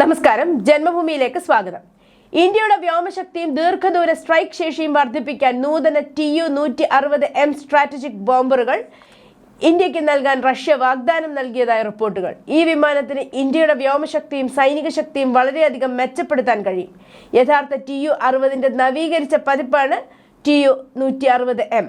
നമസ്കാരം. ജന്മഭൂമിയിലേക്ക് സ്വാഗതം. ഇന്ത്യയുടെ വ്യോമശക്തിയും ദീർഘദൂര സ്ട്രൈക്ക് ശേഷിയും വർദ്ധിപ്പിക്കാൻ നൂതന ടി യു നൂറ്റി അറുപത് എം സ്ട്രാറ്റജിക് ബോംബറുകൾ ഇന്ത്യയ്ക്ക് നൽകാൻ റഷ്യ വാഗ്ദാനം നൽകിയതായ റിപ്പോർട്ടുകൾ. ഈ വിമാനത്തിന് ഇന്ത്യയുടെ വ്യോമശക്തിയും സൈനിക ശക്തിയും വളരെയധികം മെച്ചപ്പെടുത്താൻ കഴിയും. യഥാർത്ഥ ടി യു അറുപതിന്റെ നവീകരിച്ച പതിപ്പാണ് ടി യു നൂറ്റി അറുപത് എം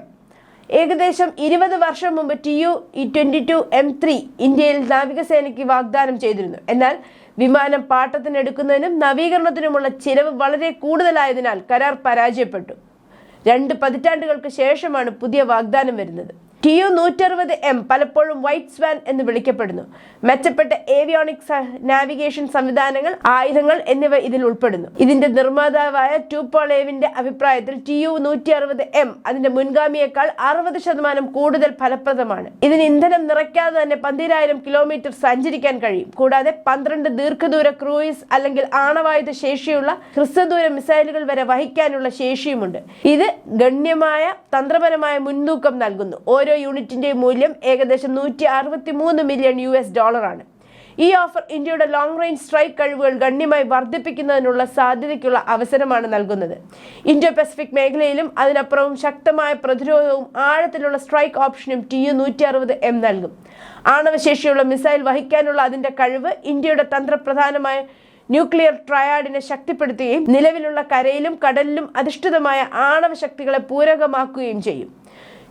ഏകദേശം ഇരുപത് വർഷം മുമ്പ് T U twenty two M three ഇന്ത്യയിൽ നാവികസേനയ്ക്ക് വാഗ്ദാനം ചെയ്തിരുന്നു. എന്നാൽ വിമാനം പാട്ടത്തിനെടുക്കുന്നതിനും നവീകരണത്തിനുമുള്ള ചിലവ് വളരെ കൂടുതലായതിനാൽ കരാർ പരാജയപ്പെട്ടു. രണ്ട് പതിറ്റാണ്ടുകൾക്ക് ശേഷമാണ് പുതിയ വാഗ്ദാനം വരുന്നത്. ടി യു നൂറ്ററുപത് എം പലപ്പോഴും വൈറ്റ് സ്വാൻ എന്ന് വിളിക്കപ്പെടുന്നു. മെച്ചപ്പെട്ട ഏവിയോണിക് നാവിഗേഷൻ സംവിധാനങ്ങൾ ആയുധങ്ങൾ എന്നിവ ഇതിൽ ഉൾപ്പെടുന്നു. ഇതിന്റെ നിർമ്മാതാവായ ടൂപ്പോളേവിന്റെ അഭിപ്രായത്തിൽ ടി യു നൂറ്റി അറുപത് എം അതിന്റെ മുൻഗാമിയേക്കാൾ അറുപത് ശതമാനം കൂടുതൽ ഫലപ്രദമാണ്. ഇതിന് ഇന്ധനം നിറയ്ക്കാതെ തന്നെ പന്തിരായിരം കിലോമീറ്റർ സഞ്ചരിക്കാൻ കഴിയും. കൂടാതെ പന്ത്രണ്ട് ദീർഘദൂര ക്രൂയിസ് അല്ലെങ്കിൽ ആണവായുധ ശേഷിയുള്ള ഹ്രസ്വദൂര മിസൈലുകൾ വരെ വഹിക്കാനുള്ള ശേഷിയുമുണ്ട്. ഇത് ഗണ്യമായ തന്ത്രപരമായ മുൻതൂക്കം നൽകുന്നു. ഓരോ യൂണിറ്റിന്റെ മൂല്യം ഏകദേശം നൂറ്റി അറുപത്തി മൂന്ന് മില്യൺ യു എസ് ഡോളറാണ്. ഈ ഓഫർ ഇന്ത്യയുടെ ലോങ് റേഞ്ച് സ്ട്രൈക്ക് കഴിവുകൾ ഗണ്യമായി വർദ്ധിപ്പിക്കുന്നതിനുള്ള സാധ്യതയ്ക്കുള്ള അവസരമാണ് നൽകുന്നത്. ഇന്തോ പസഫിക് മേഖലയിലും അതിനപ്പുറവും ശക്തമായ പ്രതിരോധവും ആഴത്തിലുള്ള സ്ട്രൈക്ക് ഓപ്ഷനും ടി യു നൂറ്റി അറുപത് എം നൽകും. ആണവശേഷിയുള്ള മിസൈൽ വഹിക്കാനുള്ള അതിന്റെ കഴിവ് ഇന്ത്യയുടെ തന്ത്രപ്രധാനമായ ന്യൂക്ലിയർ ട്രയാഡിനെ ശക്തിപ്പെടുത്തുകയും നിലവിലുള്ള കരയിലും കടലിലും അധിഷ്ഠിതമായ ആണവ ശക്തികളെ പൂരകമാക്കുകയും ചെയ്യും.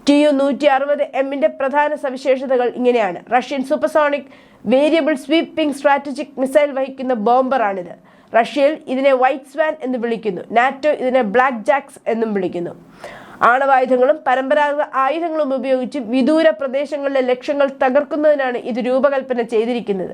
ടി യു നൂറ്റി അറുപത് എമ്മിന്റെ പ്രധാന സവിശേഷതകൾ ഇങ്ങനെയാണ്. Russian supersonic variable sweeping strategic missile വഹിക്കുന്ന ബോംബറാണിത്. റഷ്യയിൽ ഇതിനെ വൈറ്റ് സ്വാൻ എന്ന് വിളിക്കുന്നു. നാറ്റോ ഇതിനെ ബ്ലാക്ക് ജാക്സ് എന്നും വിളിക്കുന്നു. ആണവായുധങ്ങളും പരമ്പരാഗത ആയുധങ്ങളും ഉപയോഗിച്ച് വിദൂര പ്രദേശങ്ങളിലെ ലക്ഷ്യങ്ങൾ തകർക്കുന്നതിനാണ് ഇത് രൂപകൽപ്പന ചെയ്തിരിക്കുന്നത്.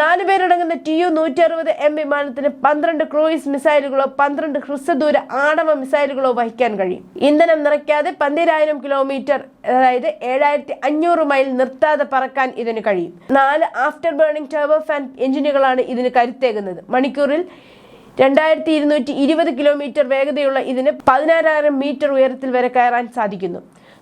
നാല് പേരടങ്ങുന്ന ടി യു നൂറ്റി അറുപത് എം വിമാനത്തിന് പന്ത്രണ്ട് ക്രൂയിസ് മിസൈലുകളോ പന്ത്രണ്ട് ഹ്രസ്വദൂര ആണവ മിസൈലുകളോ വഹിക്കാൻ കഴിയും. ഇന്ധനം നിറയ്ക്കാതെ പന്തിരായിരം കിലോമീറ്റർ അതായത് ഏഴായിരത്തി അഞ്ഞൂറ് മൈൽ നിർത്താതെ പറക്കാൻ ഇതിന് കഴിയും. നാല് ആഫ്റ്റർ ബേണിംഗ് ടർബോ ഫാൻ എഞ്ചിനുകളാണ് ഇതിന് കരുത്തേകുന്നത്. മണിക്കൂറിൽ രണ്ടായിരത്തി ഇരുന്നൂറ്റി ഇരുപത് കിലോമീറ്റർ വേഗതയുള്ള ഇതിന് പതിനാറായിരം മീറ്റർ ഉയരത്തിൽ വരെ കയറാൻ സാധിക്കുന്നു.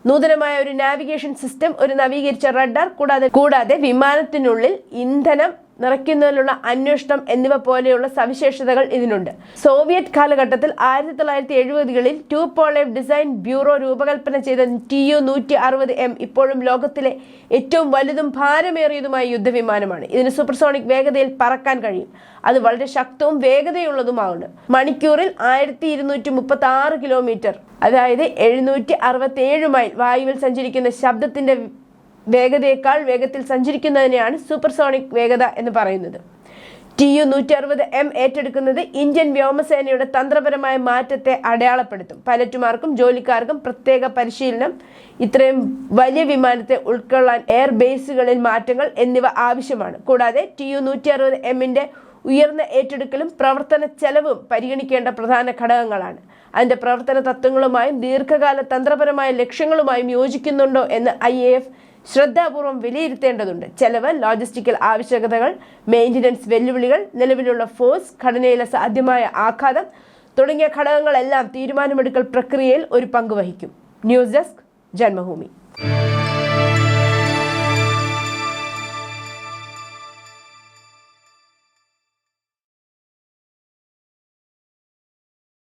നൂതനമായ ഒരു നാവിഗേഷൻ സിസ്റ്റം ഒരു നവീകരിച്ച റഡാർ കൂടാതെ കൂടാതെ വിമാനത്തിനുള്ളിൽ ഇന്ധനം നിറയ്ക്കുന്നതിനുള്ള അന്വേഷണം എന്നിവ പോലെയുള്ള സവിശേഷതകൾ ഇതിനുണ്ട്. സോവിയറ്റ് കാലഘട്ടത്തിൽ ആയിരത്തി തൊള്ളായിരത്തി എഴുപതുകളിൽ ടു പോളേവ് ഡിസൈൻ ബ്യൂറോ രൂപകൽപ്പന ചെയ്ത ടി യു നൂറ്റി അറുപത് എം ഇപ്പോഴും ലോകത്തിലെ ഏറ്റവും വലുതും ഭാരമേറിയതുമായ യുദ്ധവിമാനമാണ്. ഇതിന് സൂപ്പർസോണിക് വേഗതയിൽ പറക്കാൻ കഴിയും. അത് വളരെ ശക്തവും വേഗതയുള്ളതുമാണ് മണിക്കൂറിൽ ആയിരത്തി ഇരുന്നൂറ്റി മുപ്പത്തി ആറ് കിലോമീറ്റർ അതായത് എഴുന്നൂറ്റി അറുപത്തി ഏഴ് മൈൽ വായുവിൽ സഞ്ചരിക്കുന്ന ശബ്ദത്തിന്റെ വേഗതയേക്കാൾ വേഗത്തിൽ സഞ്ചരിക്കുന്നതിനെയാണ് സൂപ്പർസോണിക് വേഗത എന്ന് പറയുന്നത്. ടി യു നൂറ്റി അറുപത് എം ഏറ്റെടുക്കുന്നത് ഇന്ത്യൻ വ്യോമസേനയുടെ തന്ത്രപരമായ മാറ്റത്തെ അടയാളപ്പെടുത്തും. പൈലറ്റുമാർക്കും ജോലിക്കാർക്കും പ്രത്യേക പരിശീലനം ഇത്രയും വലിയ വിമാനത്തെ ഉൾക്കൊള്ളാൻ എയർ ബേസുകളിൽ മാറ്റങ്ങൾ എന്നിവ ആവശ്യമാണ്. കൂടാതെ ടി യു നൂറ്റി അറുപത് എമ്മിന്റെ ഉയർന്ന ഏറ്റെടുക്കലും പ്രവർത്തന ചെലവും പരിഗണിക്കേണ്ട പ്രധാന ഘടകങ്ങളാണ്. അതിന്റെ പ്രവർത്തന തത്വങ്ങളുമായും ദീർഘകാല തന്ത്രപരമായ ലക്ഷ്യങ്ങളുമായും യോജിക്കുന്നുണ്ടോ എന്ന് ഐ എ എഫ് ശ്രദ്ധാപൂർവം വിലയിരുത്തേണ്ടതുണ്ട്. ചെലവ് ലോജിസ്റ്റിക്കൽ ആവശ്യകതകൾ മെയിന്റനൻസ് വെല്ലുവിളികൾ നിലവിലുള്ള ഫോഴ്സ് ഘടനയിലെ സാധ്യമായ ആഘാതം തുടങ്ങിയ ഘടകങ്ങളെല്ലാം തീരുമാനമെടുക്കൽ പ്രക്രിയയിൽ ഒരു പങ്ക് വഹിക്കും. News desk Janmabhumi.